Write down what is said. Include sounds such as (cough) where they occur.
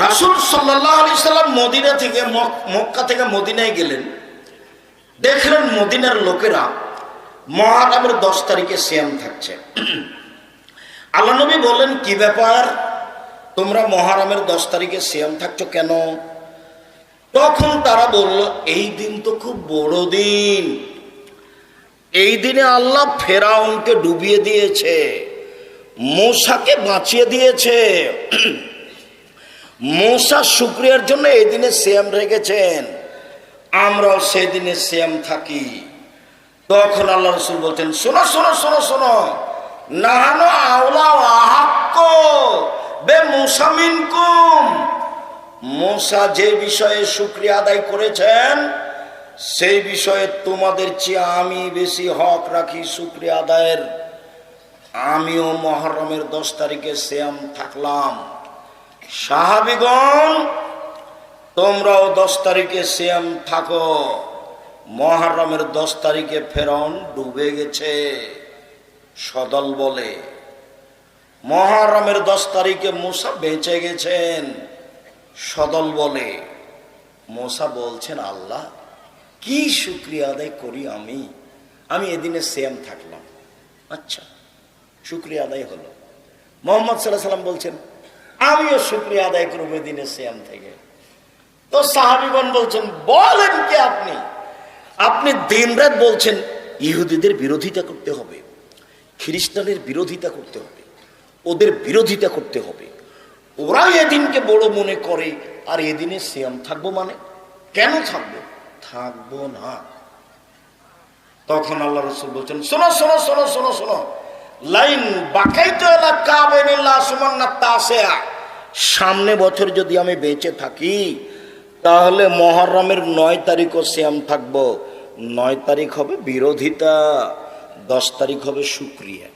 রাসুল সাল্লাম মদিনা থেকে মক- মক্কা থেকে মদিনায় গেলেন। দেখলেন মদিনার লোকেরা মহারামের দশ তারিখে সিয়াম থাকছে। (clears throat) আল্লাহ নবী বললেন, কি ব্যাপার? তোমরা মহারামের দশ তারিখে সিয়াম থাকছো কেন? তখন তারা বলল, এই দিন তো খুব বড় দিন। এই দিনে আল্লাহ ফেরাউনকে ডুবিয়ে দিয়েছে মশাকে বাঁচিয়ে দিয়েছে। (clears throat) মশা শুক্রিয়ার জন্য এই দিনে শ্যাম রেখেছেন। আমরাও সেই দিনে শ্যাম থাকি। তখন আল্লাহ রসুল বলছেন শোনো শোনো শোনো শোনো। নাহানো আওলা আহাক্ক বে মুসামিন কুম মশা যে বিষয়ে শুক্রিয়া আদায় করেছেন, সেই বিষয়ে তোমাদের চেয়ে আমি বেশি হক রাখি শুক্রিয়া আদায়ের। আমিও মহরমের দশ তারিখে শ্যাম থাকলাম। সাহাবিগণ, তোমরাও দশ তারিখে শ্যাম থাকো। মহারমের দশ তারিখে ফেরন ডুবে গেছে, সদল বলে। মহরমের দশ তারিখে মুসা বেঁচে গেছেন, সদল বলে। মোসা বলছেন, আল্লাহ, কি শুক্রিয়া আদায় করি আমি? আমি এদিনে সেম থাকলাম। আচ্ছা শুক্রিয়া আদায় হলো। মোহাম্মদ সাল্লাহ সাল্লাম বলছেন আমিও শুক্রিয়া আদায় করব এদিনে সেম থেকে। তো সাহাবিগণ বলছেন, বলেন কি আপনি? আপনি দিনরাত বলছেন, ইহুদিদের বিরোধিতা করতে হবে খ্রিস্টানের বিরোধিতা করতে হবে, ওদের বিরোধিতা করতে হবে। ওরা এদিনকে বড় মনে করে, আর এদিনে সিয়াম থাকব মানে? কেন থাকব? থাকব না। তখন আল্লাহ রসুল বলছেন, শোনো শোনো শোনো শোনো শোনো। লাইন বাকাইতে সামনে বছর যদি আমি বেঁচে থাকি, তাহলে মহরমের নয় তারিখও শ্যাম থাকব। নয় তারিখ হবে বিরোধিতা, দশ তারিখ হবে সুক্রিয়া